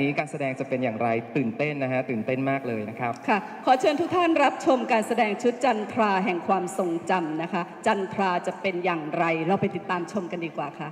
นี้การแสดงจะเป็นอย่างไรตื่นเต้นนะฮะตื่นเต้นมากเลยนะครับ ค่ะ ขอเชิญทุกท่านรับชมการแสดงชุดจันทราแห่งความทรงจำนะคะ จันทราจะเป็นอย่างไร เราไปติดตามชมกันดีกว่าค่ะ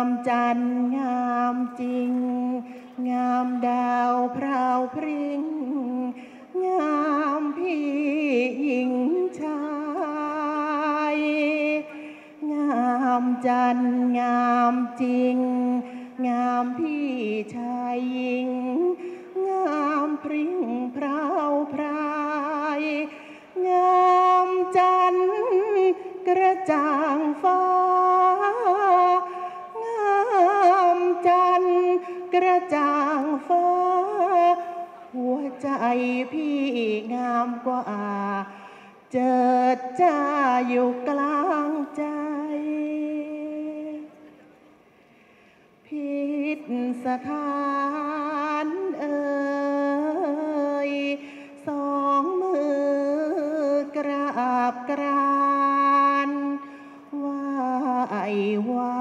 ามจันทร์งามจริง งามดาวพราวพริ้งงามพี่หญิงชายงามจันทร์งามจริง งามพี่ชายหญิง งามพริ้งพราวพรายงามจันทร์กระจ่างฟ้า กระจ่างฟ้า หัวใจพี่งามกว่าเจิดจ้าอยู่กลางใจ พิษสถานเอ่ยสองมือกราบกรานว่าไอวา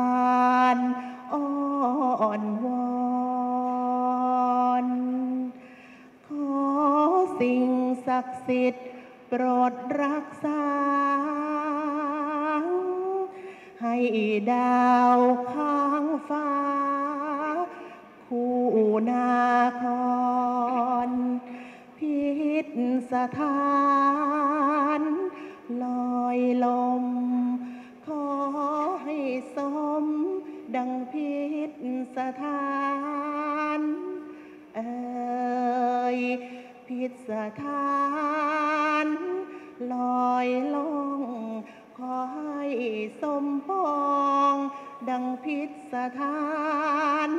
สิ่งศักดิ์สิทธิ์โปรดรักษา ให้ดาวข้างฟ้า คู่นาคอนพิษสถาน ลอยลม ขอให้สม ดังพิษสถาน เอ่ย พิษสถานลอยลอง ขอให้สมปอง ดังพิษสถาน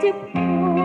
to pull.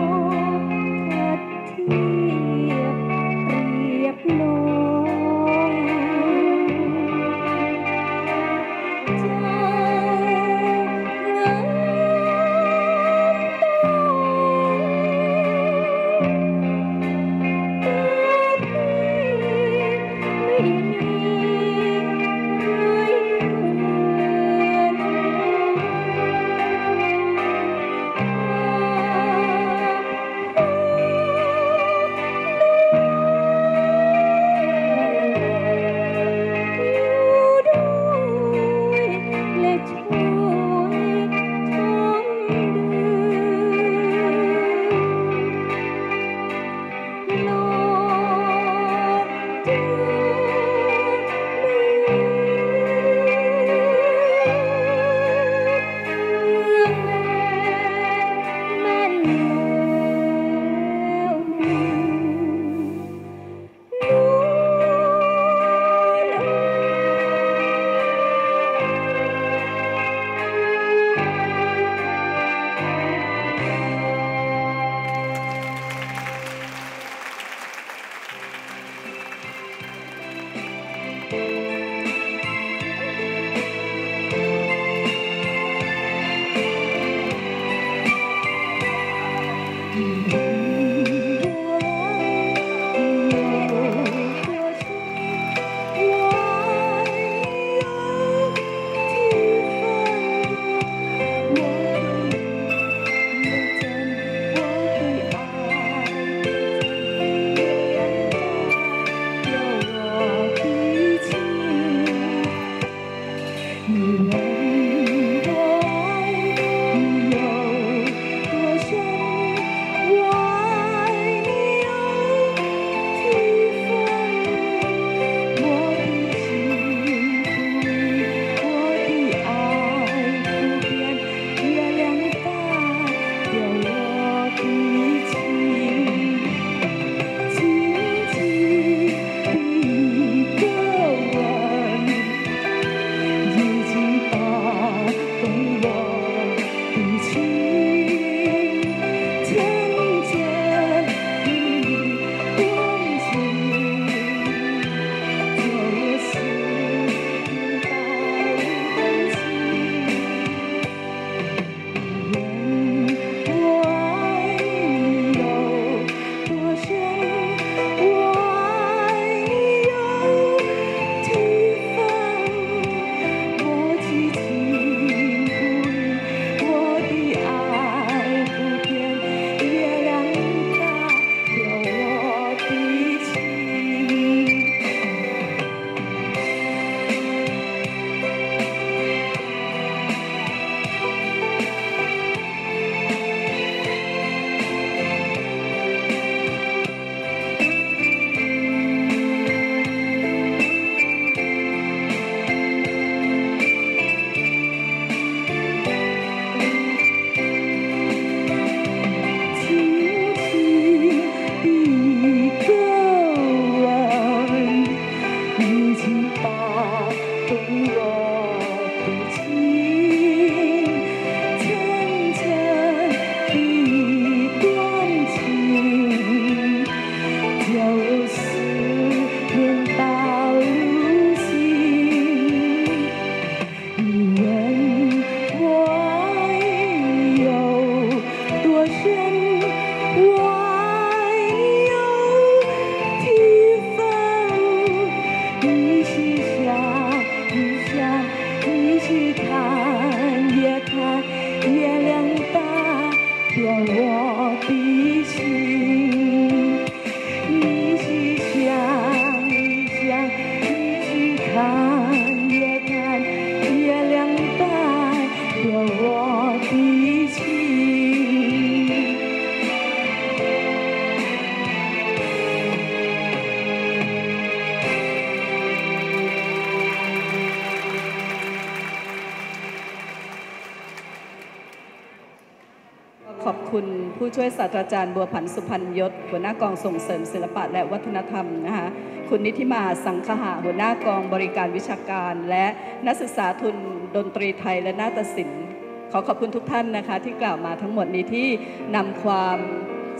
วยศาสตราจารย์บัวผันสุพรรณยศ หัวหน้ากองส่งเสริมศิลปะและวัฒนธรรมนะคะคุณนิธิมาสังคหะหัวหน้ากองบริการวิชาการ และนักศึกษาทุนดนตรีไทยและนาฏศิลป์ ขอขอบคุณทุกท่านนะคะ ที่กล่าวมาทั้งหมดนี้ที่นำความ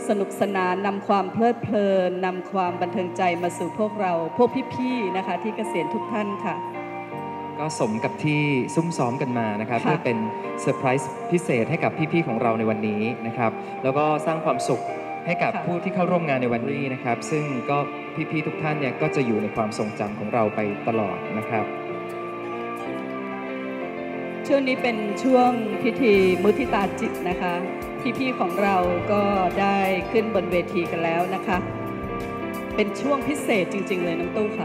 สนุกสนานนำความเพลิดเพลินนำความบันเทิงใจมาสู่พวกเรา พวกพี่ๆนะคะ ที่เกษียณทุกท่านค่ะ ก็สมกับที่ซุ่มซ้อมกันมานะครับค่ะเพื่อเป็นเซอร์ไพรส์พิเศษให้กับพี่ๆของเราในวันนี้นะครับ แล้วก็สร้างความสุขให้กับค่ะผู้ที่เข้าร่วมงานในวันนี้นะครับ ซึ่งก็พี่ๆทุกท่านเนี่ยก็จะอยู่ในความทรงจำของเราไปตลอดนะครับ ช่วงนี้เป็นช่วงพิธีมุทิตาจิตนะคะ พี่ๆของเราก็ได้ขึ้นบนเวทีกันแล้วนะคะ เป็นช่วงพิเศษจริง ๆ เลยน้องตู้ค่ะ